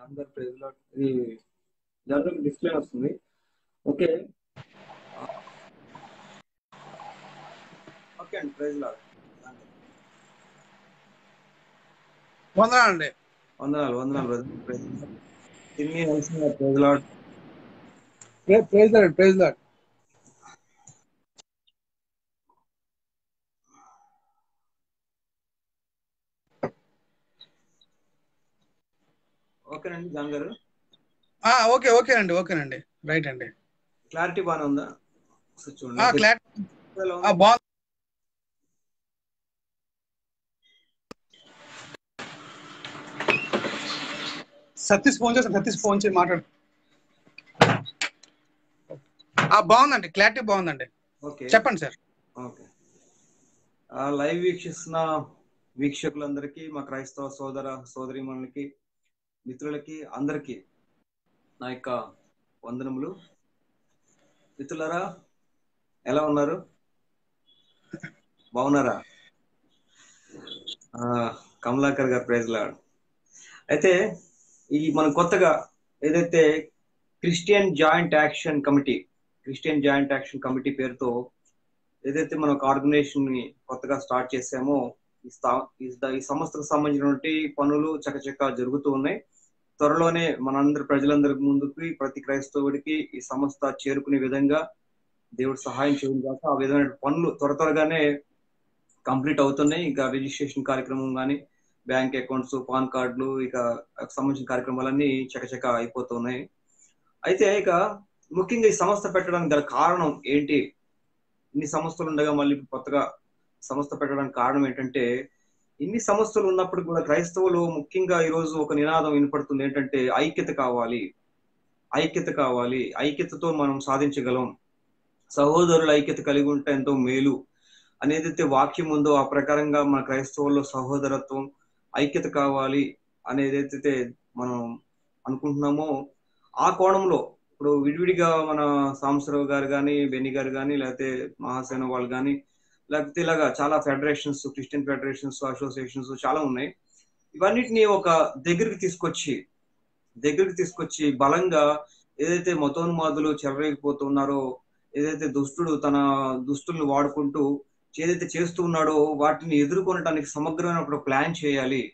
John గారు praise Lord ఇది display వస్తుంది. ఓకే. ఓకే అండి ప్రైజ్ లాడ్. వందనాలండి. వందనాలు వందనాలు praise praise praise Lord. Praise Lord. John గారు ఓకే ఓకే అండి ఓకేనండి. రైట్ అండి. క్లారిటీ బాగానే ఉందా? చూడండి. ఉంది? బాగుంది సతీష్ ఫోన్ చేస్తాను సతీష్ ఫోన్ చేసి మాట్లాడు. ఆ, బాగుందండి క్లారిటీ బాగుందండి. ఓకే. చెప్పండి సార్. ఓకే. లైవ్ వీక్షిస్తున్న వీక్షకులందరికీ మా క్రైస్తవ సోదర సోదరిమణులకి మిత్రులకి అందరికీ నా యొక్క వందనములు. మిత్రులరా ఎలా ఉన్నారు? బాగున్నారా? ఆ, కమలాకర్ గారు ప్రైజ్ లాడ్. అయితే ఈ మనం కొత్తగా ఏదైతే Christian joint action committee Christian joint action committee పేరుతో ఏదైతే మనం ఒక ఆర్గనైజేషన్ని కొత్తగా స్టార్ట్ చేసామో ఈ స్థా- ఈ సంస్థకు సంబంధించినటువంటి పనులు చకచకా జరుగుతూ ఉన్నాయి. త్వరలోనే మనందరి ప్రజలందరి ముందుకి ప్రతి క్రైస్తవుడికి ఈ సంస్థ చేరుకునే విధంగా దేవుడు సహాయం చేయడం కాక ఆ విధమైన పనులు త్వర త్వరగానే కంప్లీట్ అవుతున్నాయి. ఇంకా రిజిస్ట్రేషన్ కార్యక్రమం కానీ బ్యాంక్ అకౌంట్స్ పాన్ కార్డులు ఇక సంబంధించిన కార్యక్రమాలన్నీ చకచక అయిపోతున్నాయి. అయితే ఇక ముఖ్యంగా ఈ సంస్థ పెట్టడానికి గల కారణం ఏంటి? ఇన్ని సంస్థలు ఉండగా మళ్ళీ కొత్తగా సంస్థ పెట్టడానికి కారణం ఏంటంటే ఇన్ని సమస్యలు ఉన్నప్పుడు కూడా క్రైస్తవులు ముఖ్యంగా ఈ రోజు ఒక నినాదం వినపడుతుంది ఏంటంటే ఐక్యత కావాలి. ఐక్యత కావాలి. ఐక్యతతో మనం సాధించగలం. సహోదరుల ఐక్యత కలిగి ఉంటే ఎంతో మేలు అనేదైతే వాక్యం ఉందో ఆ ప్రకారంగా మన క్రైస్తవుల్లో సహోదరత్వం ఐక్యత కావాలి అనేదైతే మనం అనుకుంటున్నామో ఆ కోణంలో ఇప్పుడు విడివిడిగా మన సాంసరావు గారు కానీ బెన్ని గారు కానీ లేకపోతే మహాసేన వాళ్ళు కానీ లేకపోతే ఇలాగా చాలా ఫెడరేషన్స్ క్రిస్టియన్ ఫెడరేషన్స్ అసోసియేషన్స్ చాలా ఉన్నాయి. ఇవన్నిటిని ఒక దగ్గరికి తీసుకొచ్చి దగ్గరికి తీసుకొచ్చి బలంగా ఏదైతే మతోన్మాదులు చెలరేగిపోతున్నారో ఏదైతే దుష్టుడు తన దుస్తుల్ని వాడుకుంటూ ఏదైతే చేస్తూ ఉన్నాడో వాటిని ఎదుర్కొనడానికి సమగ్రమైన ఒక ప్లాన్ చేయాలి.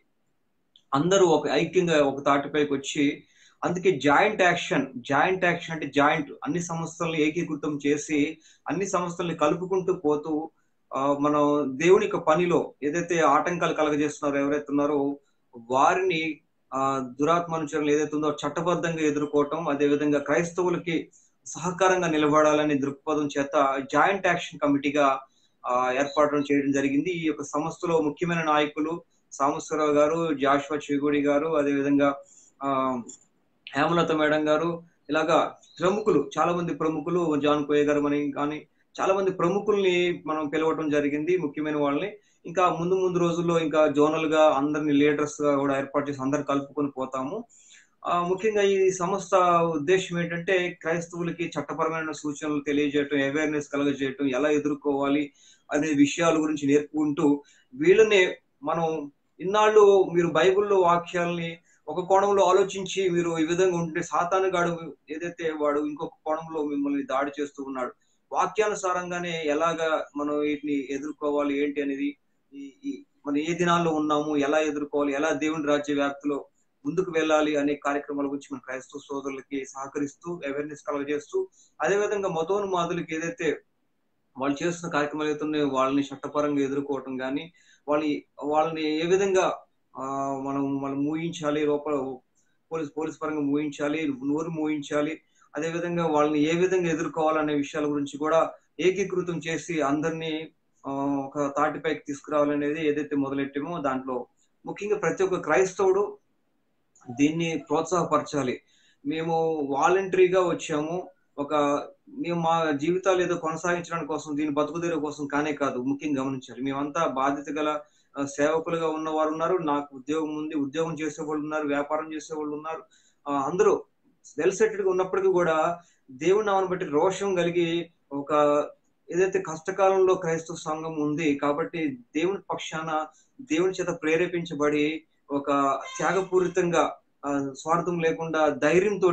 అందరూ ఒక ఐక్యంగా ఒక తాటిపైకి వచ్చి అందుకే జాయింట్ యాక్షన్ జాయింట్ యాక్షన్ అంటే జాయింట్ అన్ని సంస్థలను ఏకీకృతం చేసి అన్ని సంస్థల్ని కలుపుకుంటూ పోతూ మనం దేవుని యొక్క పనిలో ఏదైతే ఆటంకాలు కలగజేస్తున్నారో ఎవరైతే ఉన్నారో వారిని ఆ దురాత్మనుచరులు ఏదైతే ఉందో చట్టబద్ధంగా ఎదుర్కోవటం అదే విధంగా క్రైస్తవులకి సహకారంగా నిలబడాలనే దృక్పథం చేత జాయింట్ యాక్షన్ కమిటీగా ఆ, ఏర్పాటు చేయడం జరిగింది. ఈ యొక్క సంస్థలో ముఖ్యమైన నాయకులు సాంబశ్వరరావు గారు జాషువా చిగుడి గారు అదేవిధంగా ఆ హేమలత మేడం గారు ఇలాగా ప్రముఖులు చాలా మంది ప్రముఖులు జాన్ కోయ గారు అని కానీ చాలా మంది ప్రముఖుల్ని మనం పిలవటం జరిగింది ముఖ్యమైన వాళ్ళని. ఇంకా ముందు ముందు రోజుల్లో ఇంకా జోనల్గా అందరిని లీడర్స్గా కూడా ఏర్పాటు చేసి అందరు కలుపుకొని పోతాము. ఆ, ముఖ్యంగా ఈ సంస్థ ఉద్దేశం ఏంటంటే క్రైస్తవులకి చట్టపరమైన సూచనలు తెలియజేయటం అవేర్నెస్ కలగజేయటం ఎలా ఎదుర్కోవాలి అనే విషయాల గురించి నేర్పుకుంటూ వీళ్ళనే మనం ఇన్నాళ్ళు మీరు బైబిల్లో వాక్యాలని ఒక కోణంలో ఆలోచించి మీరు ఈ విధంగా ఉంటే సాతానుగాడు ఏదైతే వాడు ఇంకొక కోణంలో మిమ్మల్ని దాడి చేస్తూ ఉన్నాడు వాక్యానుసారంగానే ఎలాగా మనం వీటిని ఎదుర్కోవాలి ఏంటి అనేది ఈ- మనం ఏ దినాల్లో ఉన్నాము ఎలా ఎదుర్కోవాలి ఎలా దేవుని రాజ్య వ్యాప్తిలో ముందుకు వెళ్ళాలి అనే కార్యక్రమాల గురించి మన క్రైస్తవ సోదరులకి సహకరిస్తూ అవేర్నెస్ కలగజేస్తూ అదేవిధంగా మతోన్మాదులకి ఏదైతే వాళ్ళు చేస్తున్న కార్యక్రమాలు అయితే వాళ్ళని చట్టపరంగా ఎదుర్కోవటం కానీ వాళ్ళని వాళ్ళని ఏ విధంగా ఆ, మనం మనం మూయించాలి లోపల పోలీస్ పోలీస్ పరంగా మూయించాలి నోరు మూయించాలి అదే విధంగా వాళ్ళని ఏ విధంగా ఎదుర్కోవాలనే విషయాల గురించి కూడా ఏకీకృతం చేసి అందరినీ ఆ, ఒక తాటిపైకి తీసుకురావాలనేది ఏదైతే మొదలెట్టామో దాంట్లో ముఖ్యంగా ప్రతి ఒక్క క్రైస్తవుడు దీన్ని ప్రోత్సాహపరచాలి. మేము వాలంటరీగా వచ్చాము. ఒక మేము మా జీవితాలు ఏదో కొనసాగించడానికి కోసం దీని బతుకుదేరు కోసం కానే కాదు ముఖ్యంగా గమనించాలి. మేమంతా బాధ్యత గల సేవకులుగా ఉన్న వారు ఉన్నారు. నాకు ఉద్యోగం ఉంది ఉద్యోగం చేసే వాళ్ళు ఉన్నారు వ్యాపారం చేసే వాళ్ళు ఉన్నారు అందరూ వెల్ సెటిల్డ్గా ఉన్నప్పటికీ కూడా దేవుని నామను బట్టి రోషం కలిగి ఒక ఏదైతే కష్టకాలంలో క్రైస్తవ సంఘం ఉంది కాబట్టి దేవుని పక్షాన దేవుని చేత ప్రేరేపించబడి ఒక త్యాగపూరితంగా స్వార్థం లేకుండా ధైర్యంతో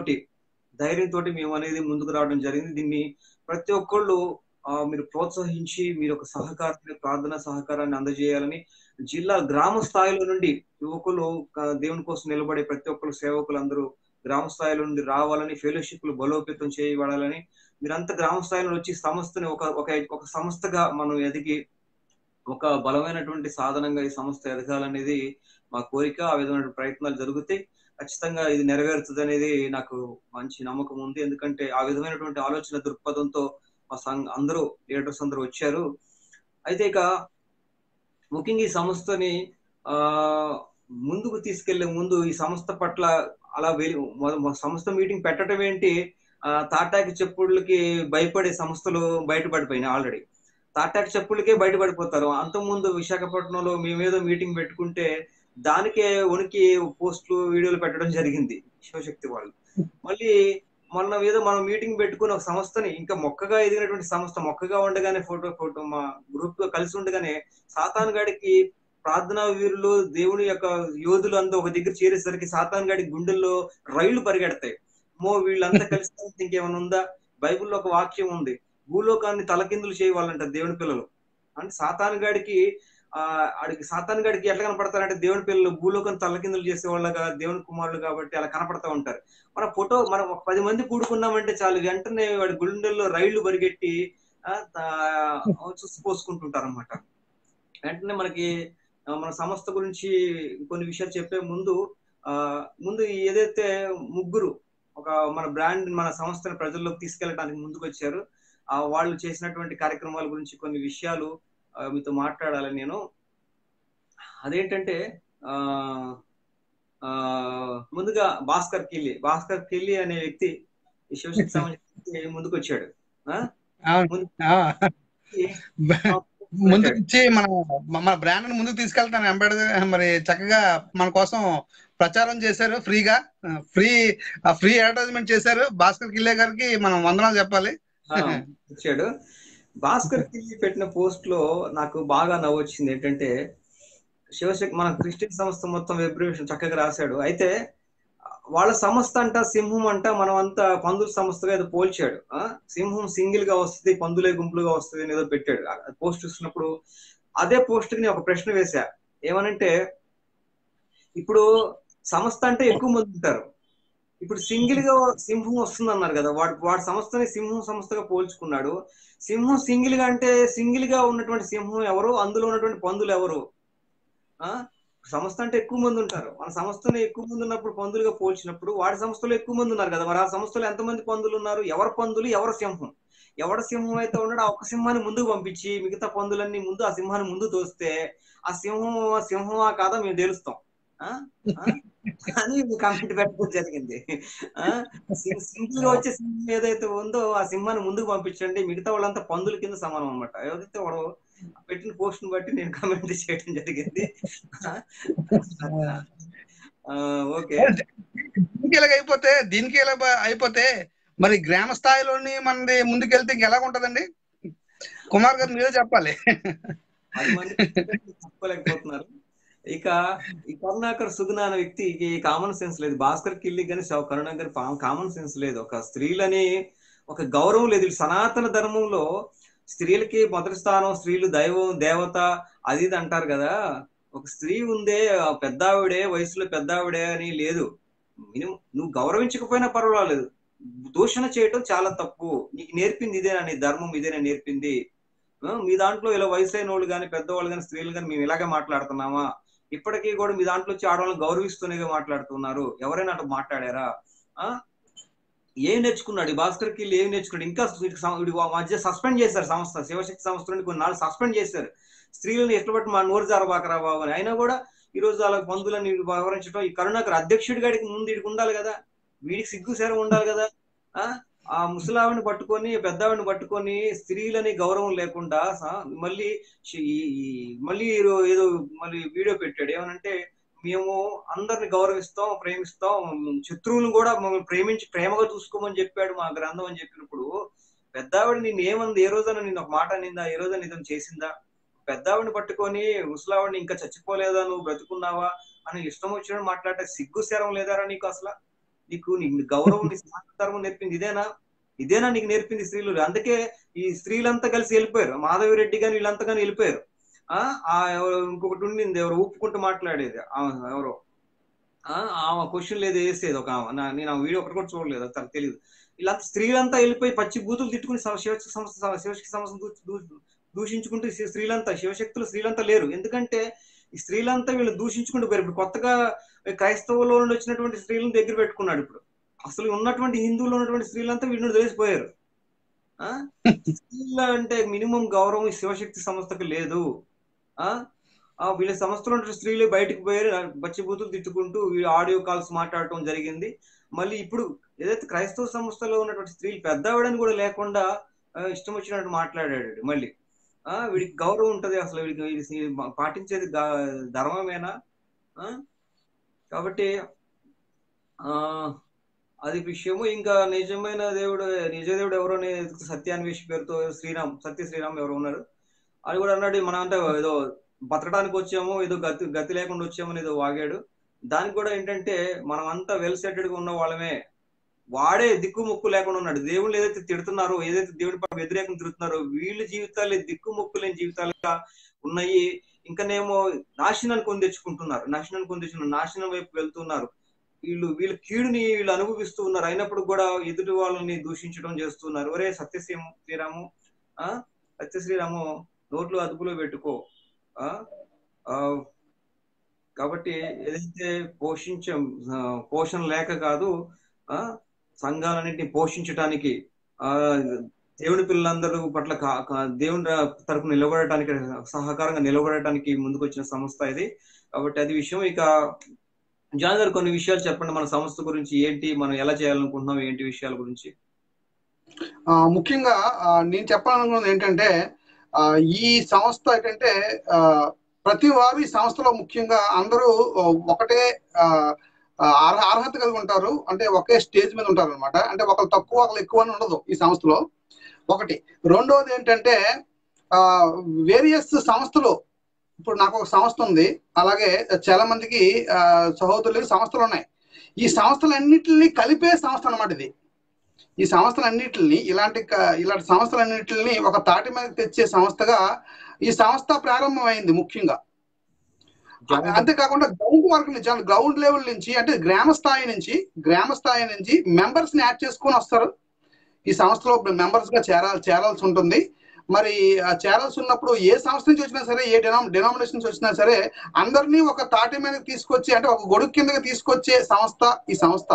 ధైర్యంతో మేము అనేది ముందుకు రావడం జరిగింది. దీన్ని ప్రతి ఒక్కళ్ళు ఆ, మీరు ప్రోత్సహించి మీరు ఒక సహకారాన్ని ప్రార్థన సహకారాన్ని అందజేయాలని జిల్లా గ్రామ స్థాయిలో నుండి యువకులు దేవుని కోసం నిలబడే ప్రతి ఒక్కరు సేవకులు అందరూ గ్రామ స్థాయిలో నుండి రావాలని ఫెలోషిప్లు బలోపేతం చేయబడాలని మీరంతా గ్రామ స్థాయిలో వచ్చి సంస్థని ఒక ఒక ఒక సంస్థగా మనం ఎదిగి ఒక బలమైనటువంటి సాధనంగా ఈ సంస్థ ఎదగాలనేది మా కోరిక ఆ విధమైన ప్రయత్నాలు జరుగుతాయి. ఖచ్చితంగా ఇది నెరవేరుతుంది అనేది నాకు మంచి నమ్మకం ఉంది. ఎందుకంటే ఆ విధమైనటువంటి ఆలోచన దృక్పథంతో మా సంఘ అందరూ లీడర్స్ అందరూ వచ్చారు. అయితే ఇక ముఖ్యంగా ఈ సంస్థని ఆ ముందుకు తీసుకెళ్ళే ముందు ఈ సంస్థ పట్ల అలా వెలి సంస్థ మీటింగ్ పెట్టడం ఏంటి? ఆ, తాటాకి చెప్పుళ్ళకి భయపడే సంస్థలు బయటపడిపోయినాయి ఆల్రెడీ. తాటాకి చెప్పులకే బయటపడిపోతారు. అంతకుముందు విశాఖపట్నంలో మేమేదో మీటింగ్ పెట్టుకుంటే దానికే ఉనికి పోస్టులు వీడియోలు పెట్టడం జరిగింది శివశక్తి వాళ్ళు. మళ్ళీ మొన్న ఏదో మనం మీటింగ్ పెట్టుకుని ఒక సంస్థని ఇంకా మొక్కగా ఎదిగినటువంటి సంస్థ మొక్కగా ఉండగానే ఫోటో ఫోటో మా గ్రూప్లో కలిసి ఉండగానే సాతాన్ గడికి ప్రార్థనా వీరులు దేవుని యొక్క యోధులు అంతా ఒక దగ్గర చేరేసరికి సాతాన్ గడి గుండెల్లో రైళ్ళు పరిగెడతాయి. మో వీళ్ళంతా కలిసి ఇంకేమైనా ఉందా? బైబిల్లో ఒక వాక్యం ఉంది. భూలోకాన్ని తలకిందులు చేయవాలంట దేవుని పిల్లలు. అంటే సాతాన్ గాడికి ఆ ఆడికి సాతాన్ గాడికి ఎట్లా కనపడతారంటే దేవుని పిల్లలు భూలోకం తలకిందులు చేసేవాళ్ళగా దేవుని కుమారులు కాబట్టి అలా కనపడతా ఉంటారు. మన ఫోటో మనం ఒక పది మంది కూడుకున్నామంటే చాలు వెంటనే వాడి గుండెల్లో రైళ్ళు పరిగెట్టి చూసి పోసుకుంటుంటారు అనమాట వెంటనే మనకి మన సంస్థ గురించి కొన్ని విషయాలు చెప్పే ముందు ఆ ముందు ఏదైతే ముగ్గురు ఒక మన బ్రాండ్ మన సంస్థను ప్రజల్లోకి తీసుకెళ్ళడానికి ముందుకు వచ్చారు ఆ వాళ్ళు చేసినటువంటి కార్యక్రమాల గురించి కొన్ని విషయాలు మీతో మాట్లాడాలని నేను అదేంటంటే ఆ ముందుగా భాస్కర్ కిల్లి భాస్కర్ కిల్లి అనే వ్యక్తి శివశక్తి సంబంధించి ముందుకు వచ్చాడు ముందుకు ఇచ్చి మన మన బ్రాండ్ ముందుకు తీసుకెళ్తాను. ఎంబెడెడ్ మరి చక్కగా మన కోసం ప్రచారం చేశారు ఫ్రీగా. ఫ్రీ ఫ్రీ అడ్వర్టైజ్మెంట్ చేశారు. భాస్కర్ కిల్లే గారికి మనం వందనాలు చెప్పాలి. వచ్చాడు భాస్కర్ కిల్లి పెట్టిన పోస్ట్లో నాకు బాగా నవ్వు వచ్చింది ఏంటంటే శివశక్తి మన క్రిస్టియన్ సంస్థ మొత్తం వెబ్రివేషన్ చక్కగా రాశాడు. అయితే వాళ్ళ సంస్థ అంట సింహం అంట మనం అంతా పందుల సంస్థగా ఏదో పోల్చాడు. ఆ? సింహం సింగిల్గా వస్తుంది పందులే గుంపులుగా వస్తుంది అని ఏదో పెట్టాడు. పోస్ట్ చూసినప్పుడు అదే పోస్ట్కి నేను ఒక ప్రశ్న వేశా. ఏమనంటే ఇప్పుడు సంస్థ అంటే ఎక్కువ మంది ఉంటారు. ఇప్పుడు సింగిల్గా సింహం వస్తుంది అన్నారు కదా వాడు వాడి సంస్థని సింహం సంస్థగా పోల్చుకున్నాడు. సింహం సింగిల్గా అంటే సింగిల్గా ఉన్నటువంటి సింహం ఎవరు? అందులో ఉన్నటువంటి పందులు ఎవరు? ఆ? సంస్థ అంటే ఎక్కువ మంది ఉంటారు. మన సంస్థలో ఎక్కువ మంది ఉన్నప్పుడు పందులుగా పోల్చినప్పుడు వాడి సంస్థలో ఎక్కువ మంది ఉన్నారు కదా. మరి ఆ సంస్థలో ఎంతమంది పందులు ఉన్నారు? ఎవరు పందులు? ఎవరు సింహం? ఎవడ సింహం అయితే ఉన్నాడో ఆ ఒక్క సింహాన్ని ముందుకు పంపించి మిగతా పందులన్నీ ముందు ఆ సింహాన్ని ముందు తోస్తే ఆ సింహం సింహమా కాదా మేము తెలుస్తాం. అని కామెంట్ పెట్టడం జరిగింది. ఆ? గా వచ్చే సింహం ఏదైతే ఉందో ఆ సింహాన్ని ముందుకు పంపించండి. మిగతా వాళ్ళంతా పందుల కింద సమానం అనమాట ఏదైతే వాడు పెట్టిన పోస్ట్ బట్టి నేను కామెంట్ చేయడం జరిగింది. ఓకే. దీనికి ఇలాగ అయిపోతే దీనికి ఇలా అయిపోతే మరి గ్రామ స్థాయిలోని మనది ముందుకెళ్తే ఇంకెలా ఉంటదండి? కుమార్ గారు మీరే చెప్పాలి. చెప్పుకోలేకపోతున్నారు ఇక ఈ కరుణాకర్ సుగుణ అనే వ్యక్తికి కామన్ సెన్స్ లేదు. భాస్కర్ కిల్లి కానీ కరుణాకర్ కామన్ సెన్స్ లేదు. ఒక స్త్రీలని ఒక గౌరవం లేదు. సనాతన ధర్మంలో స్త్రీలకి మొదటి స్థానం స్త్రీలు దైవం దేవత అది ఇది అంటారు కదా. ఒక స్త్రీ ఉందే పెద్దావిడే వయసులో పెద్దావిడే అని లేదు. మినిమం నువ్వు గౌరవించకపోయినా పర్వాలేదు. దూషణ చేయటం చాలా తప్పు. నీకు నేర్పింది ఇదేనా నీ ధర్మం? ఇదేనా నేర్పింది? మీ దాంట్లో ఇలా వయసైన వాళ్ళు కానీ పెద్దవాళ్ళు కానీ స్త్రీలు కానీ మేము ఇలాగే మాట్లాడుతున్నామా? ఇప్పటికీ కూడా మీ దాంట్లో వచ్చి ఆడవాళ్ళని గౌరవిస్తూనే మాట్లాడుతున్నారు. ఎవరైనా అటు మాట్లాడారా? ఆ ఏం నేర్చుకున్నాడు? ఈ భాస్కర్ కిల్ ఏం నేర్చుకున్నాడు? ఇంకా మధ్య సస్పెండ్ చేశారు సంస్థ. శివశక్తి సంస్థ నుండి కొన్ని నాలుగు సస్పెండ్ చేశారు. స్త్రీలను ఎట్లబట్టి మా నోరు జారబాకరా బాబు అని. అయినా కూడా ఈ రోజు అలా బంధువులని వ్యవహరించడం ఈ కరుణాకర్ అధ్యక్షుడి గాడికి ముందు వీడికి ఉండాలి కదా. వీడికి సిగ్గు సేర ఉండాలి కదా. ఆ? ఆ ముసలావిని పట్టుకొని పెద్దవిని పట్టుకొని స్త్రీలని గౌరవం లేకుండా మళ్ళీ మళ్ళీ ఏదో మళ్ళీ వీడియో పెట్టాడు. ఏమనంటే మేము అందరిని గౌరవిస్తాం ప్రేమిస్తాం. శత్రువులను కూడా మమ్మల్ని ప్రేమించి ప్రేమగా చూసుకోమని చెప్పాడు మా గ్రంథం అని చెప్పినప్పుడు పెద్దావిడ నిన్ను ఏమంది? ఏ రోజైనా నిన్ను ఒక మాట నిందా ఏ రోజైనా నిజం చేసిందా? పెద్దావిడిని పట్టుకొని ముసలావిడిని ఇంకా చచ్చిపోలేదా? నువ్వు బ్రతుకున్నావా? అని ఇష్టం వచ్చినట్టు మాట్లాడే సిగ్గు శరం లేదారా నీకు అసలు? నీకు నీకు గౌరవం నీ నేర్పింది ఇదేనా? ఇదేనా నీకు నేర్పింది స్త్రీలు? అందుకే ఈ స్త్రీలంతా కలిసి వెళ్ళిపోయారు. మాధవి రెడ్డి గాని వీళ్ళంతా కానీ వెళ్ళిపోయారు. ఆ ఆ ఎవరు ఇంకొకటి ఉండింది ఎవరు ఒప్పుకుంటూ మాట్లాడేది. ఎవరో. ఆ ఆమె క్వశ్చన్ లేదు వేసేది ఒక ఆమె. నేను ఆ వీడియో ఒకటి కూడా చూడలేదు తనకు తెలియదు ఇలా స్త్రీలంతా వెళ్ళిపోయి పచ్చి బూతులు తిట్టుకుని శివశక్తి సంస్థ శివశక్తి సంస్థ దూషించుకుంటూ స్త్రీలంతా శివశక్తులు స్త్రీలంతా లేరు. ఎందుకంటే ఈ స్త్రీలంతా వీళ్ళు దూషించుకుంటూ పోయారు. ఇప్పుడు కొత్తగా క్రైస్తవులో నుండి వచ్చినటువంటి స్త్రీలను దగ్గర పెట్టుకున్నాడు ఇప్పుడు. అసలు ఉన్నటువంటి హిందువులో ఉన్నటువంటి స్త్రీలంతా వీళ్ళని తెలిసిపోయారు ఆ? స్త్రీల అంటే మినిమం గౌరవం శివశక్తి సంస్థకు లేదు. వీళ్ళ సంస్థలో ఉన్న స్త్రీలు బయటకు పోయారు బచ్చిబూతులు తిట్టుకుంటూ ఆడియో కాల్స్ మాట్లాడటం జరిగింది. మళ్ళీ ఇప్పుడు ఏదైతే క్రైస్తవ సంస్థలో ఉన్నటువంటి స్త్రీలు పెద్దవాడని కూడా లేకుండా ఇష్టం వచ్చినట్టు మాట్లాడాడు మళ్ళీ. ఆ వీడికి గౌరవం ఉంటది అసలు వీడికి పాటించేది ధర్మమేనా? ఆ? కాబట్టి ఆ అది విషయము ఇంకా నిజమైన దేవుడు నిజ దేవుడు ఎవరో సత్యాన్వేషి పేరుతో శ్రీరామ్ సత్య శ్రీరామ్ ఎవరు ఉన్నారు? అది కూడా అన్నాడు మనం అంటే ఏదో బతకడానికి వచ్చాము ఏదో గతి గతి లేకుండా వచ్చామని ఏదో వాగాడు. దానికి కూడా ఏంటంటే మనం అంతా వెల్ సెటెడ్గా ఉన్న వాళ్ళమే. వాడే దిక్కు ముక్కు లేకుండా ఉన్నాడు. దేవుళ్ళు ఏదైతే తిడుతున్నారో ఏదైతే దేవుడి పట్ల వ్యతిరేకం తిడుతున్నారో వీళ్ళ జీవితాలు దిక్కు ముక్కు లేని జీవితాలుగా ఉన్నాయి. ఇంకానేమో నాశనాన్ని కొని తెచ్చుకుంటున్నారు. నాశనాన్ని కొని తెచ్చుకున్నారు నాశనం వైపు వెళ్తున్నారు. వీళ్ళు వీళ్ళ కీడుని వీళ్ళు అనుభవిస్తూ ఉన్నారు. అయినప్పుడు కూడా ఎదుటి వాళ్ళని దూషించడం చేస్తున్నారు. ఒరే సత్యశ్రీ శ్రీరాము ఆ? సత్య శ్రీరాము నోట్లో అదుపులో పెట్టుకో. ఆ? కాబట్టి ఏదైతే పోషించ పోషణ లేక కాదు ఆ సంఘాలన్నింటినీ పోషించటానికి ఆ దేవుని పిల్లలందరూ పట్ల దేవుని తరపు నిలబడటానికి సహకారంగా నిలబడటానికి ముందుకు వచ్చిన సంస్థ ఇది. కాబట్టి అది విషయం. ఇక జాన్ గారు కొన్ని విషయాలు చెప్పండి. మన సంస్థ గురించి ఏంటి మనం ఎలా చేయాలనుకుంటున్నాం ఏంటి విషయాల గురించి? ఆ, ముఖ్యంగా నేను చెప్పాలనుకున్నది ఏంటంటే ఈ సంస్థ ఏంటంటే ప్రతి వారు ఈ సంస్థలో ముఖ్యంగా అందరూ ఒకటే అర్హత కలిగి ఉంటారు. అంటే ఒకే స్టేజ్ మీద ఉంటారు అనమాట అంటే ఒకరు తక్కువ ఒకరు ఎక్కువ అని ఉండదు ఈ సంస్థలో. ఒకటి. రెండోది ఏంటంటే వేరియస్ సంస్థలు. ఇప్పుడు నాకు ఒక సంస్థ ఉంది. అలాగే చాలా మందికి సహోదరులకి సంస్థలు ఉన్నాయి. ఈ సంస్థలన్నింటినీ కలిపే సంస్థ అనమాట ఇది. ఈ సంస్థలన్నిటిని ఇలాంటి ఇలాంటి సంస్థలన్నిటిని ఒక తాటి మీద తెచ్చే సంస్థగా ఈ సంస్థ ప్రారంభమైంది ముఖ్యంగా. అంతేకాకుండా గ్రౌండ్ వర్క్ నుంచి గ్రౌండ్ లెవెల్ నుంచి అంటే గ్రామ స్థాయి నుంచి గ్రామ స్థాయి నుంచి మెంబర్స్ని యాడ్ చేసుకొని వస్తారు. ఈ సంస్థలో మెంబర్స్గా చేరాలి చేరాల్సి ఉంటుంది. మరి ఆ చేరాల్సి ఉన్నప్పుడు ఏ సంస్థ నుంచి వచ్చినా సరే ఏ డినామ్ డినామినేషన్ నుంచి వచ్చినా సరే అందరినీ ఒక తాటి మీద తీసుకొచ్చి అంటే ఒక గొడుగు కిందకి తీసుకొచ్చే సంస్థ ఈ సంస్థ.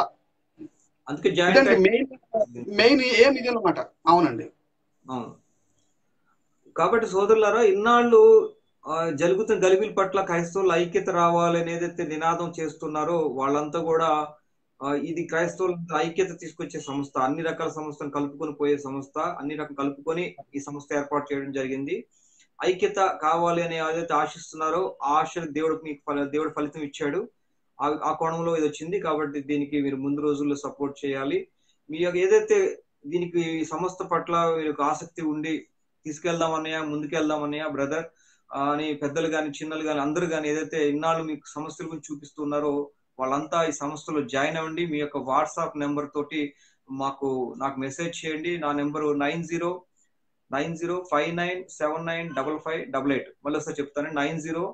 అందుకే జాయింట్ మెయిన్ మెయిన్ ఏం ఇది అనమాట అవునండి. అవును. కాబట్టి సోదరులారా ఇన్నాళ్ళు జరుగుతున్న గలిబిల పట్ల క్రైస్తవుల ఐక్యత రావాలని ఏదైతే నినాదం చేస్తున్నారో వాళ్ళంతా కూడా ఇది క్రైస్తవుల ఐక్యత తీసుకొచ్చే సంస్థ అన్ని రకాల సంస్థను కలుపుకొని పోయే సంస్థ అన్ని రకం కలుపుకొని ఈ సంస్థ ఏర్పాటు చేయడం జరిగింది. ఐక్యత కావాలి అని ఏదైతే ఆశిస్తున్నారో ఆ ఆశ దేవుడు మీకు దేవుడు ఫలితం ఇచ్చాడు. ఆ కోణంలో ఇది వచ్చింది. కాబట్టి దీనికి మీరు ముందు రోజుల్లో సపోర్ట్ చేయాలి. మీ యొక్క ఏదైతే దీనికి ఈ సంస్థ పట్ల మీకు ఆసక్తి ఉండి తీసుకెళ్దాం అన్నయ్య బ్రదర్ అని పెద్దలు కానీ చిన్నలు కానీ అందరూ కానీ ఏదైతే ఇన్నాళ్ళు మీకు సమస్యల గురించి చూపిస్తున్నారో వాళ్ళంతా ఈ సంస్థలో జాయిన్ అవ్వండి. మీ యొక్క వాట్సాప్ నెంబర్ తోటి మాకు నాకు మెసేజ్ చేయండి. నా number nine zero nine zero five nine seven nine double five double eight. మళ్ళీ ఒకసారి చెప్తాను. Nine zero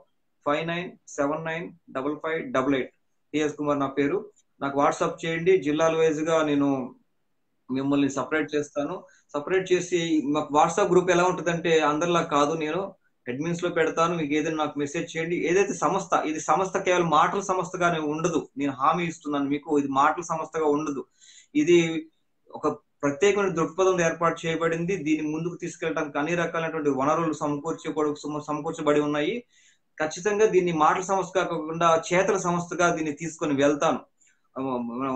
five nine seven nine double five double eight. TS Kumar నా పేరు. నాకు వాట్సాప్ చేయండి. జిల్లాల వైజ్గా నేను మిమ్మల్ని సపరేట్ చేస్తాను. సపరేట్ చేసి మాకు వాట్సాప్ గ్రూప్ ఎలా ఉంటుందంటే అందరిలా కాదు. నేను అడ్మిన్స్లో పెడతాను. మీకు ఏదైనా నాకు మెసేజ్ చేయండి. ఏదైతే సంస్థ ఇది సంస్థ కేవలం మాటల సంస్థగా ఉండదు. నేను హామీ ఇస్తున్నాను మీకు. ఇది మాటల సంస్థగా ఉండదు. ఇది ఒక ప్రత్యేకమైన దృక్పథం ఏర్పాటు చేయబడింది. దీన్ని ముందుకు తీసుకెళ్ళడానికి అన్ని రకాలైనటువంటి వనరులు సమకూర్చబడి సమకూర్చబడి ఉన్నాయి. ఖచ్చితంగా దీన్ని మాటల సంస్థ కాకుండా చేతల సంస్థగా దీన్ని తీసుకొని వెళ్తాను.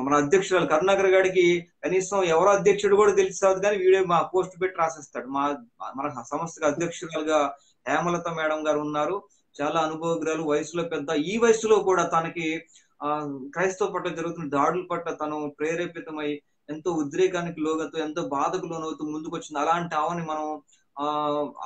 మన- అధ్యక్షురాలు కరుణాకర్ గారికి కనీసం ఎవరో అధ్యక్షుడు కూడా తెలిసి కానీ వీడియో మా పోస్ట్ పెట్టి రాసేస్తాడు. మా మన సంస్థకు అధ్యక్షురాలుగా హేమలత మేడం గారు ఉన్నారు. చాలా అనుభవగ్రాలు వయసులో పెద్ద ఈ వయసులో కూడా తనకి ఆ క్రైస్తవ పట్ల జరుగుతున్న దాడుల పట్ల తను ప్రేరేపితమై ఎంతో ఉద్రేకానికి లోగతో ఎంతో బాధకు లోనవుతూ ముందుకు వచ్చింది అలాంటి ఆవని మనం ఆ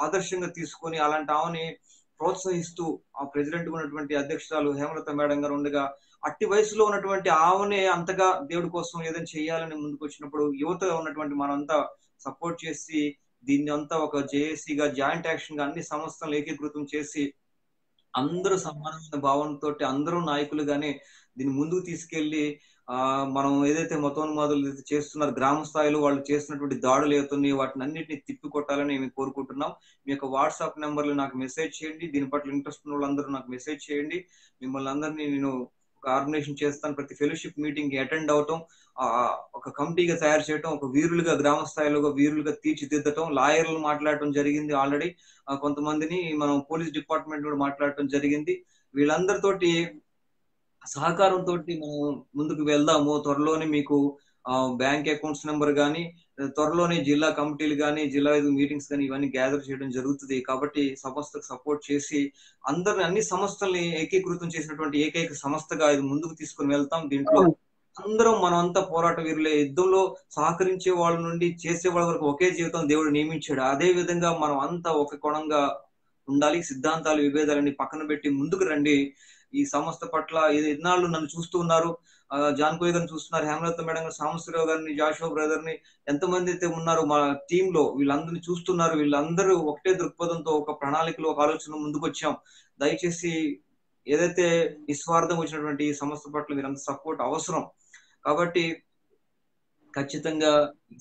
ఆదర్శంగా తీసుకొని అలాంటి ఆవని ప్రోత్సహిస్తూ ఆ ప్రెసిడెంట్ ఉన్నటువంటి అధ్యక్షురాలు హేమలత మేడం గారు ఉండగా అట్టి వయసులో ఉన్నటువంటి ఆమెనే అంతగా దేవుడి కోసం ఏదైనా చేయాలని ముందుకు వచ్చినప్పుడు యువతగా ఉన్నటువంటి మనంతా సపోర్ట్ చేసి దీన్ని అంతా ఒక జేఏసీగా జాయింట్ యాక్షన్గా అన్ని సంస్థలను ఏకీకృతం చేసి అందరూ సమానమైన భావనతో అందరూ నాయకులుగానే దీన్ని ముందుకు తీసుకెళ్ళి మనం ఏదైతే మతోన్మాదులు చేస్తున్నారు గ్రామ స్థాయిలో వాళ్ళు చేస్తున్నటువంటి దాడులు ఏతున్నాయి వాటిని అన్నింటినీ తిప్పి కొట్టాలని మేము కోరుకుంటున్నాం. మీ యొక్క వాట్సాప్ నెంబర్లు నాకు మెసేజ్ చేయండి. దీని పట్ల ఇంట్రెస్ట్ ఉన్న వాళ్ళందరూ నాకు మెసేజ్ చేయండి. మిమ్మల్ని అందరినీ నేను ఒక ఆర్గనైజేషన్ చేస్తాను. ప్రతి ఫెలోషిప్ మీటింగ్కి అటెండ్ అవటం ఒక కమిటీగా తయారు చేయటం ఒక వీరులుగా గ్రామ స్థాయిలో వీరులుగా తీర్చిదిద్దటం లాయర్లు మాట్లాడటం జరిగింది ఆల్రెడీ. కొంతమందిని మనం పోలీస్ డిపార్ట్మెంట్ కూడా మాట్లాడటం జరిగింది. వీళ్ళందరితోటి సహకారంతో మనం ముందుకు వెళ్దాము. త్వరలోనే మీకు బ్యాంక్ అకౌంట్స్ నెంబర్ కానీ త్వరలోనే జిల్లా కమిటీలు కానీ జిల్లా మీటింగ్స్ కానీ ఇవన్నీ గ్యాదర్ చేయడం జరుగుతుంది. కాబట్టి సంస్థకు సపోర్ట్ చేసి అందరిని అన్ని సంస్థల్ని ఏకీకృతం చేసినటువంటి ఏకైక సంస్థగా ఇది ముందుకు తీసుకుని వెళ్తాం. దీంట్లో అందరం మనం అంతా పోరాట వీరులే. యుద్ధంలో సహకరించే వాళ్ళ నుండి చేసే వాళ్ళ వరకు ఒకే జీవితం దేవుడు నియమించాడు. అదే విధంగా మనం అంతా ఒక కోణంగా ఉండాలి. సిద్ధాంతాలు విభేదాలని పక్కన పెట్టి ముందుకు రండి. ఈ సంస్థ పట్ల ఇన్నాళ్ళు నన్ను చూస్తూ ఉన్నారు. జాన్కోయ్ గారిని చూస్తున్నారు హేమలత మేడం గారు సాంబశ్వరరావు గారిని జాషో బ్రదర్ని ఎంతమంది అయితే ఉన్నారు మా టీమ్లో వీళ్ళందరినీ చూస్తున్నారు. వీళ్ళందరూ ఒకటే దృక్పథంతో ఒక ప్రణాళికలో ఒక ఆలోచన ముందుకు వచ్చాం దయచేసి ఏదైతే నిస్వార్థం వచ్చినటువంటి ఈ సంస్థ పట్ల మీరంత సపోర్ట్ అవసరం. కాబట్టి ఖచ్చితంగా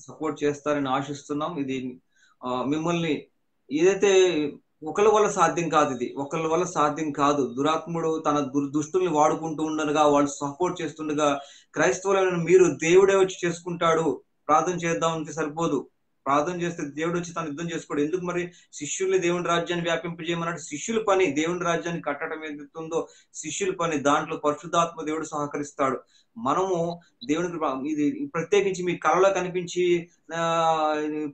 సపోర్ట్ చేస్తారని ఆశిస్తున్నాం. ఇది మిమ్మల్ని ఏదైతే ఒకళ్ళ వల్ల సాధ్యం కాదు ఇది. ఒకళ్ళ వల్ల సాధ్యం కాదు. దురాత్ముడు తన దుష్టుల్ని వాడుకుంటూ ఉండగా వాళ్ళు సపోర్ట్ చేస్తుండగా క్రైస్తవులను మీరు దేవుడే వచ్చి చేసుకుంటాడు. ప్రార్థన చేద్దాం అంటే సరిపోదు. ప్రార్థన చేస్తే దేవుడు వచ్చి తను యుద్ధం చేసుకోడు. ఎందుకు మరి శిష్యుల్ని దేవుని రాజ్యాన్ని వ్యాపింపజేయమన్నట్టు శిష్యుల పని దేవుని రాజ్యాన్ని కట్టడం ఏదైతుందో శిష్యుల పని దాంట్లో పరిశుద్ధాత్మ దేవుడు సహకరిస్తాడు. మనము దేవునికి ఇది ప్రత్యేకించి మీ కళలో కనిపించి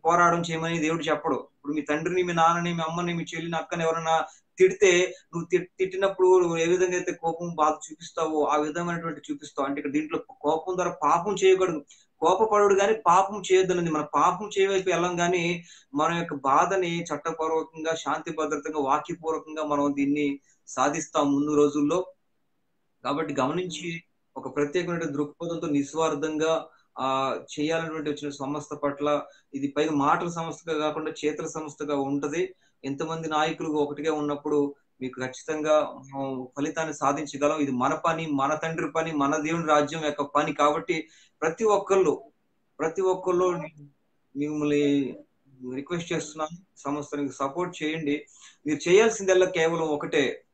పోరాటం చేయమని దేవుడు చెప్పడు. ఇప్పుడు మీ తండ్రిని మీ నాన్నని మీ అమ్మని మీ చెల్లిని అక్కని ఎవరైనా తిడితే నువ్వు తిట్టినప్పుడు నువ్వు ఏ విధంగా అయితే కోపం బాధ చూపిస్తావో ఆ విధమైనటువంటి చూపిస్తావు. అంటే ఇక్కడ దీంట్లో కోపం ద్వారా పాపం చేయకూడదు. కోపపడు కానీ పాపం చేయొద్దనండి మన పాపం చేయవైపు వెళ్ళం కానీ మన యొక్క బాధని చట్టపూర్వకంగా శాంతి భద్రతంగా వాక్యపూర్వకంగా మనం దీన్ని సాధిస్తాం ముందు రోజుల్లో. కాబట్టి గమనించి ఒక ప్రత్యేకమైన దృక్పథంతో నిస్వార్థంగా ఆ చేయాలన్నటువంటి వచ్చిన సంస్థ పట్ల ఇది పైగా మాటల సంస్థగా కాకుండా చేతుల సంస్థగా ఉంటది. ఎంతమంది నాయకులు ఒకటిగా ఉన్నప్పుడు మీకు ఖచ్చితంగా ఫలితాన్ని సాధించగలం ఇది మన పని మన తండ్రి పని మన దేవుని రాజ్యం యొక్క పని కాబట్టి ప్రతి ఒక్కళ్ళు ప్రతి ఒక్కళ్ళు మిమ్మల్ని రిక్వెస్ట్ చేస్తున్నాను. సంస్థకి సపోర్ట్ చేయండి. మీరు చేయాల్సిందల్లా కేవలం ఒకటే.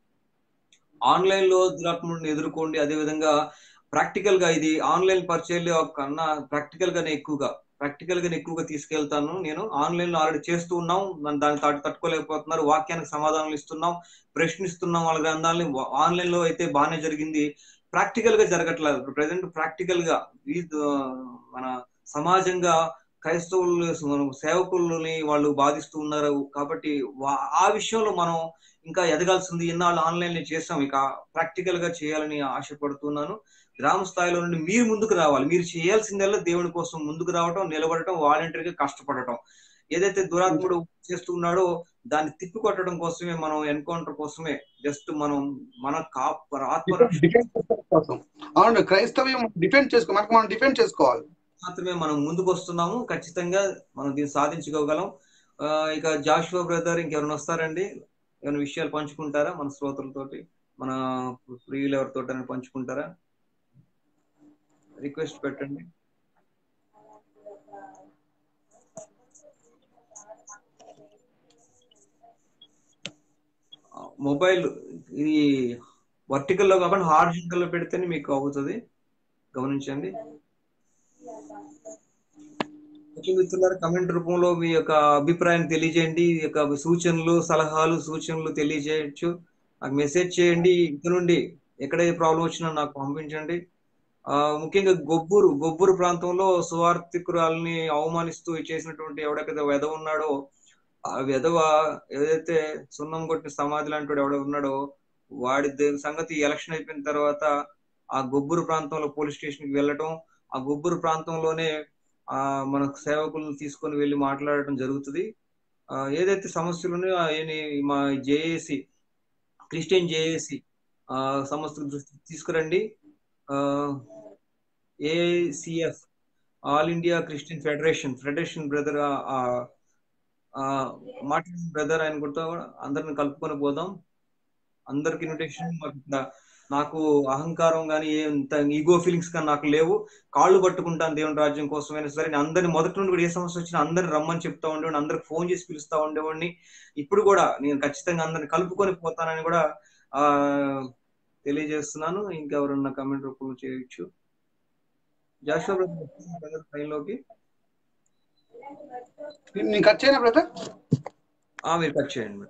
ఆన్లైన్లో దురాత్ముడిని ఎదుర్కోండి. అదేవిధంగా ప్రాక్టికల్గా ఇది ఆన్లైన్ పరిచయాలు కన్నా ప్రాక్టికల్ గానే ఎక్కువగా. ప్రాక్టికల్గా ఎక్కువగా తీసుకెళ్తాను. నేను ఆన్లైన్లో ఆల్రెడీ చేస్తూ ఉన్నాం. దాన్ని తట్టుకోలేకపోతున్నారు. వాక్యానికి సమాధానాలు ఇస్తున్నాం. ప్రశ్నిస్తున్నాం వాళ్ళ గ్రంథాలని. ఆన్లైన్లో అయితే బాగానే జరిగింది. ప్రాక్టికల్గా జరగట్లేదు. ప్రజెంట్ ప్రాక్టికల్గా మన సమాజంగా క్రైస్తవులు సేవకులని వాళ్ళు బాధిస్తూ ఉన్నారు. కాబట్టి ఆ విషయంలో మనం ఇంకా ఎదగాల్సింది ఇన్నాళ్ళు ఆన్లైన్లో చేసాం ఇక ప్రాక్టికల్గా చేయాలని ఆశపడుతున్నాను. గ్రామ స్థాయిలో నుండి మీరు ముందుకు రావాలి. మీరు చేయాల్సిందల్లా దేవుని కోసం ముందుకు రావటం నిలబడటం వాలంటీర్గా కష్టపడటం. ఏదైతే దురాత్ముడు చేస్తున్నాడో దాన్ని తిప్పికొట్టడం కోసమే మనం ఎన్కౌంటర్ కోసమే జస్ట్ మనం మన ఆత్మ అవును క్రైస్తవ్యం డిఫెండ్ చేసుకో మనకు మనం డిఫెండ్ చేసుకోవాలి. మాత్రమే మనం ముందుకు వస్తున్నాము. ఖచ్చితంగా మనం దీన్ని సాధించుకోగలం. ఇక జాషువా బ్రదర్ ఇంకెవరైనా వస్తారండి? ఏమైనా విషయాలు పంచుకుంటారా మన శ్రోతలతోటి? మన ప్రియులు ఎవరితో పంచుకుంటారా? రిక్వెస్ట్ పెట్టండి. మొబైల్ ఇది వర్టికల్లో కాకుండా హార్జెంటల్లో పెడితేనే మీకు అవుతుంది. గమనించండి. మిత్రులారు కమెంట్ రూపంలో మీ యొక్క అభిప్రాయాన్ని తెలియజేయండి. ఈ యొక్క సూచనలు సలహాలు సూచనలు తెలియజేయచ్చు. నాకు మెసేజ్ చేయండి. ఇక్కడ నుండి ఎక్కడ ఏ ప్రాబ్లం వచ్చినా నాకు పంపించండి. ముఖ్యంగా గొబ్బూరు గొబ్బూరు ప్రాంతంలో సువార్థికురాల్ని అవమానిస్తూ చేసినటువంటి ఎవడైతే వెధవ ఉన్నాడో ఆ వెధవ ఏదైతే సున్నం కొట్టిన సమాధి లాంటి ఎవడ ఉన్నాడో వాడి సంగతి ఎలక్షన్ అయిపోయిన తర్వాత ఆ గొబ్బూరు ప్రాంతంలో పోలీస్ స్టేషన్కి వెళ్ళటం ఆ గొబ్బూరు ప్రాంతంలోనే ఆ మన సేవకులను తీసుకొని వెళ్ళి మాట్లాడటం జరుగుతుంది. ఆ ఏదైతే సమస్యలు ఉన్నాయో మా జేఏసి క్రిస్టియన్ జేఏసి సంస్థ దృష్టి తీసుకురండి. ACF all India Christian federation federation brother Martin brother ఆయన కూడా అందరిని కలుపుకొని పోదాం. అందరికి ఇన్విటేషన్ నాకు అహంకారం కానీ ఎంత ఈగో ఫీలింగ్స్ కానీ నాకు లేవు. కాళ్ళు పట్టుకుంటాను దేవుని రాజ్యం కోసమైనా సరే నేను అందరిని మొదటి నుండి కూడా ఏ సమస్య వచ్చినా అందరిని రమ్మని చెప్తా ఉండేవాడిని అందరికి ఫోన్ చేసి పిలుస్తా ఉండేవాడిని. ఇప్పుడు కూడా నేను ఖచ్చితంగా అందరిని కలుపుకొని పోతానని కూడా ఆ తెలియజేస్తున్నాను. ఇంకెవరన్నా కమెంట్ రూపంలో చేయొచ్చు. జాషువా బ్రదర్ ట్రైన్లోకి నేను కట్ చేయనా బ్రదర్. మీరు కట్ చేయండి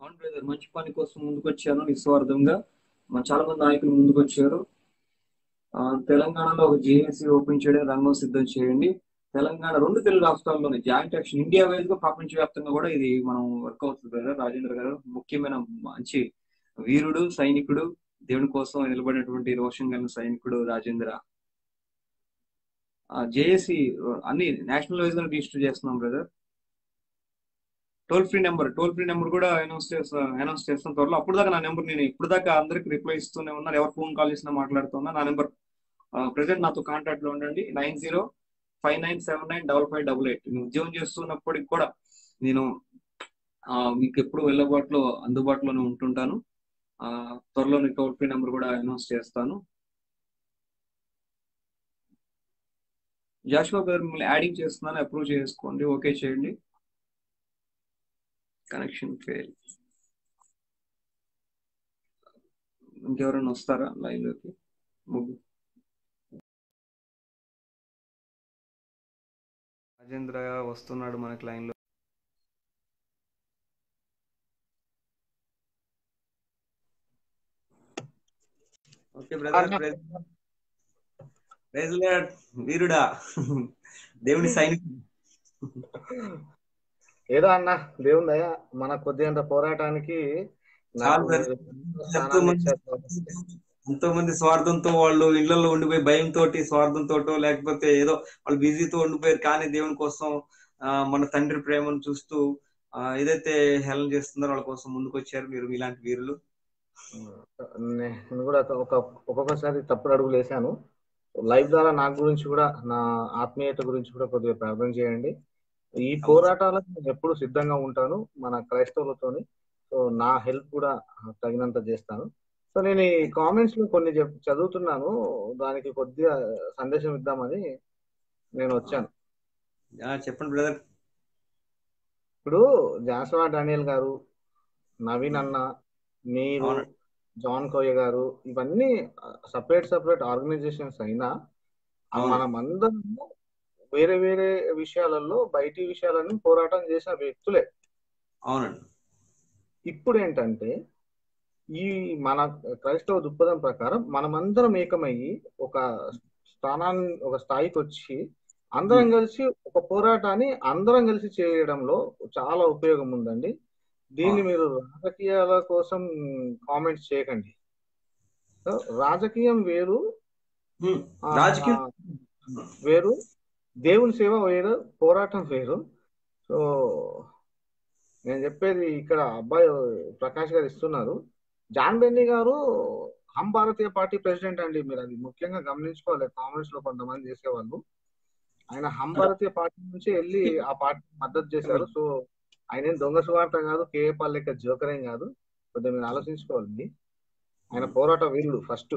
అవును బ్రదర్ మంచి పని కోసం ముందుకు వచ్చాను నిస్వార్థంగా. చాలా మంది నాయకులు ముందుకు వచ్చారు తెలంగాణలో ఒక జేఏసీ ఓపెన్ చేయడం రంగం సిద్ధం చేయండి. తెలంగాణ రెండు తెలుగు రాష్ట్రాల్లోని జాయింట్ యాక్షన్ ఇండియా వైజ్గా ప్రపంచవ్యాప్తంగా కూడా ఇది మనం వర్క్ అవుతుంది కదా. రాజేంద్ర గారు ముఖ్యమైన మంచి వీరుడు సైనికుడు దేవుని కోసం నిలబడినటువంటి రోషన్ కలిగిన సైనికుడు రాజేంద్ర. జేఏసి అన్ని నేషనల్ వైజ్గా రిజిస్టర్ చేస్తున్నాం brother. Toll free number toll free number కూడా అనౌన్స్ చేస్తా అనౌన్స్ చేస్తాం త్వరలో అప్పుడు దాకా నా నెంబర్ నేను ఇప్పుడు దాకా అందరికి రిప్లై ఇస్తూనే ఉన్నాను ఎవరు ఫోన్ కాల్ చేసినా మాట్లాడుతున్నా నా నెంబర్ ప్రజెంట్ నాతో కాంటాక్ట్లో ఉండండి. Nine zero five nine seven nine double five double eight. నేను ఉద్యోగం చేస్తున్నప్పటికి కూడా నేను మీకు ఎప్పుడు వెళ్ళబాటులో అందుబాటులోనే ఉంటుంటాను. త్వరలో టోల్ ఫ్రీ నెంబర్ కూడా అనౌన్స్ చేస్తాను. జాషువా గారు మిమ్మల్ని యాడింగ్ చేస్తున్నాను అప్రూవ్ చేసుకోండి ఓకే చేయండి. Connection fail. ఇంకెవరైనా వస్తారా లైన్లోకి ముగ్గురు రాజేంద్ర వస్తున్నాడు మనకి లైన్లో ఓకే బ్రదర్ వీరుడా దేవుని సైనికుడు. ఏదో అన్న దేవుని దయ మన కొద్దిగంత పోరాటానికి ఎంతో మంది స్వార్థంతో వాళ్ళు ఇళ్ళలో ఉండిపోయి భయంతో స్వార్థంతో లేకపోతే ఏదో వాళ్ళు బిజీతో ఉండిపోయారు కానీ దేవుని కోసం మన తండ్రి ప్రేమను చూస్తూ ఏదైతే హెల్ప్ చేస్తున్నారో వాళ్ళ కోసం ముందుకు వచ్చారు మీరు ఇలాంటి వీరులు. నేను కూడా ఒక ఒక్కొక్కసారి తప్పుడు అడుగులు వేసాను లైవ్ ద్వారా నా గురించి కూడా నా ఆత్మీయత గురించి కూడా కొద్దిగా ప్రార్థన చేయండి. ఈ పోరాటాలకు నేను ఎప్పుడు సిద్ధంగా ఉంటాను మన క్రైస్తవులతోని. సో నా హెల్ప్ కూడా తగినంత చేస్తాను. సో నేను ఈ కామెంట్స్లో కొన్ని చదువుతున్నాను. దానికి కొద్దిగా సందేశం ఇద్దామని నేను వచ్చాను. చెప్పండి బ్రదర్. ఇప్పుడు జాస్వా డానియల్ గారు నవీన్ అన్న మీరు జాన్ కోయ గారు ఇవన్నీ సపరేట్ సపరేట్ ఆర్గనైజేషన్స్ అయినా మనం అందరము వేరే వేరే విషయాలలో బయటి విషయాలను పోరాటం చేసిన వ్యక్తులే. అవునండి. ఇప్పుడు ఏంటంటే ఈ మన క్రైస్తవ దృక్పథం ప్రకారం మనమందరం ఏకమయ్యి ఒక స్థానాన్ని ఒక స్థాయికి వచ్చి అందరం కలిసి ఒక పోరాటాన్ని అందరం కలిసి చేయడంలో చాలా ఉపయోగం ఉందండి దీన్ని మీరు రాజకీయాల కోసం కామెంట్స్ చేయకండి. రాజకీయం వేరు. రాజకీయం వేరు. దేవుని సేవ వేరు పోరాటం వేరు. సో నేను చెప్పేది ఇక్కడ అబ్బాయి ప్రకాష్ గారు ఇస్తున్నారు. జాన్ బెన్నీ గారు హమ్ భారతీయ పార్టీ ప్రెసిడెంట్ అండి. మీరు అది ముఖ్యంగా గమనించుకోవాలి. కామెంట్స్లో కొంతమంది చేసేవాళ్ళు. ఆయన హమ్ భారతీయ పార్టీ నుంచి వెళ్ళి ఆ పార్టీ మద్దతు చేశారు. సో ఆయన ఏం దొంగ సువార్త కాదు కేఏ పాల్ లెక్క జోకరేం కాదు. కొద్దిగా మీరు ఆలోచించుకోవాలి ఆయన పోరాట వీరుడు ఫస్ట్.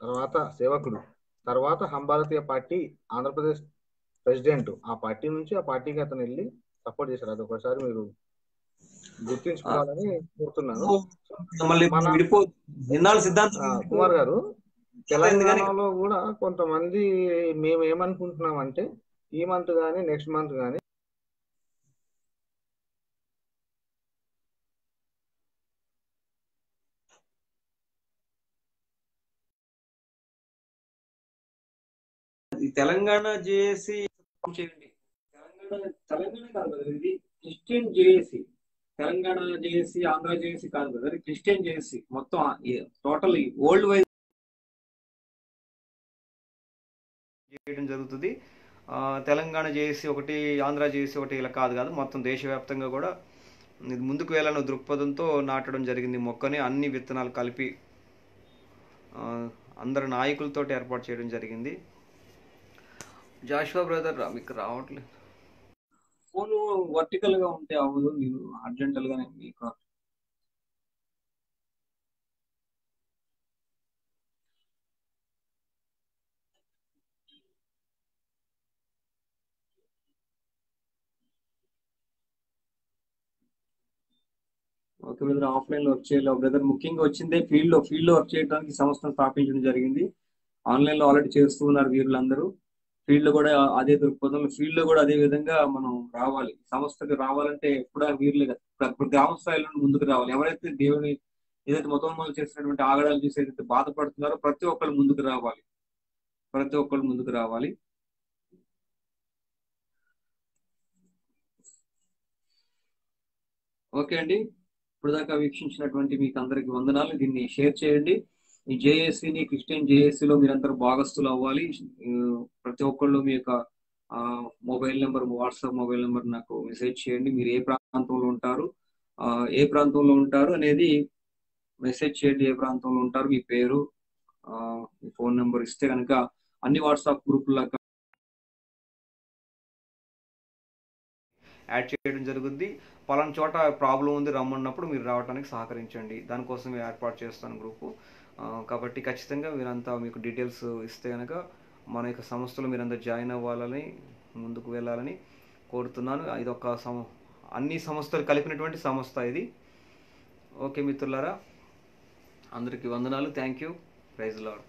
తర్వాత సేవకుడు. తర్వాత హమ్ భారతీయ పార్టీ ఆంధ్రప్రదేశ్ ప్రెసిడెంట్. ఆ పార్టీ నుంచి ఆ పార్టీకి అతను వెళ్ళి సపోర్ట్ చేశారు. అది ఒకసారి మీరు గుర్తించుకోవాలని కోరుతున్నాను. కుమార్ గారు తెలంగాణలో కూడా కొంతమంది మేము ఏమనుకుంటున్నాం అంటే ఈ మంత్ గానీ నెక్స్ట్ మంత్ గానీ తెలంగాణ జేఏసీ చేయండి. తెలంగాణ తెలంగాణ కాదు ఇది Christian JAC. Telangana JAC Andhra JAC కాదు కదా క్రిస్టియన్ జేఏసీ. మొత్తం టోటల్ ఓల్డ్ వైజ్ చేయడం జరుగుతుంది. తెలంగాణ జేఏసీ ఒకటి ఆంధ్ర జేఏసీ ఒకటి ఇలా కాదు కాదు మొత్తం దేశవ్యాప్తంగా కూడా ముందుకు వెళ్ళాలన్న దృక్పథంతో నాటడం జరిగింది మొక్కని. అన్ని విత్తనాలు కలిపి అందరు నాయకులతో ఏర్పాటు చేయడం జరిగింది. జాషువా బ్రదర్ మీకు రావట్లేదు. ఫోన్ వర్టికల్గా ఉంటే అవ్వదు మీరు అర్జెంటల్ గానే మీకు ఓకే బ్రదర్ ఆఫ్లైన్లో వర్క్ చేయాలి బ్రదర్. ముఖ్యంగా వచ్చిందే ఫీల్డ్లో ఫీల్డ్లో వర్క్ చేయడానికి సంస్థను స్థాపించడం జరిగింది. ఆన్లైన్లో ఆల్రెడీ చేస్తూ ఉన్నారు వీరులందరూ. ఫీల్డ్లో కూడా అదే దృక్పథం ఫీల్డ్లో కూడా అదే విధంగా మనం రావాలి. సంస్థకి రావాలంటే ఎప్పుడా వీరులే కదా. గ్రామ స్థాయిలో ముందుకు రావాలి. ఎవరైతే దేవుని ఏదైతే మొత్తం చేసినటువంటి ఆగడాలు చూసి ఏదైతే బాధపడుతున్నారో ప్రతి ఒక్కరు ముందుకు రావాలి. ప్రతి ఒక్కరు ముందుకు రావాలి. ఓకే అండి. ఇప్పుడు దాకా వీక్షించినటువంటి మీకు అందరికి వందనాలు. దీన్ని షేర్ చేయండి. ఈ జేఏసీని క్రిస్టియన్ జేఏసీలో మీరందరూ భాగస్తులు అవ్వాలి. ప్రతి ఒక్కళ్ళు మీ యొక్క mobile number WhatsApp mobile number నాకు మెసేజ్ చేయండి. మీరు ఏ ప్రాంతంలో ఉంటారు ఏ ప్రాంతంలో ఉంటారు అనేది మెసేజ్ చేయండి. ఏ ప్రాంతంలో ఉంటారు మీ పేరు మీ ఫోన్ నెంబర్ ఇస్తే కనుక అన్ని వాట్సాప్ గ్రూపుల్లో యాడ్ చేయడం జరుగుద్ది. పలానా చోట ప్రాబ్లం ఉంది రమ్మన్నప్పుడు మీరు రావడానికి సహకరించండి. దానికోసం ఏర్పాటు చేస్తాను గ్రూపు. కాబట్టి ఖచ్చితంగా మీరంతా మీకు డీటెయిల్స్ ఇస్తే కనుక మన యొక్క సంస్థలో మీరంతా జాయిన్ అవ్వాలని ముందుకు వెళ్ళాలని కోరుతున్నాను. ఇది ఒక సమ అన్ని సంస్థలు కలిపినటువంటి సంస్థ ఇది. ఓకే మిత్రులారా అందరికీ వందనాలు. Thank you. Praise lord.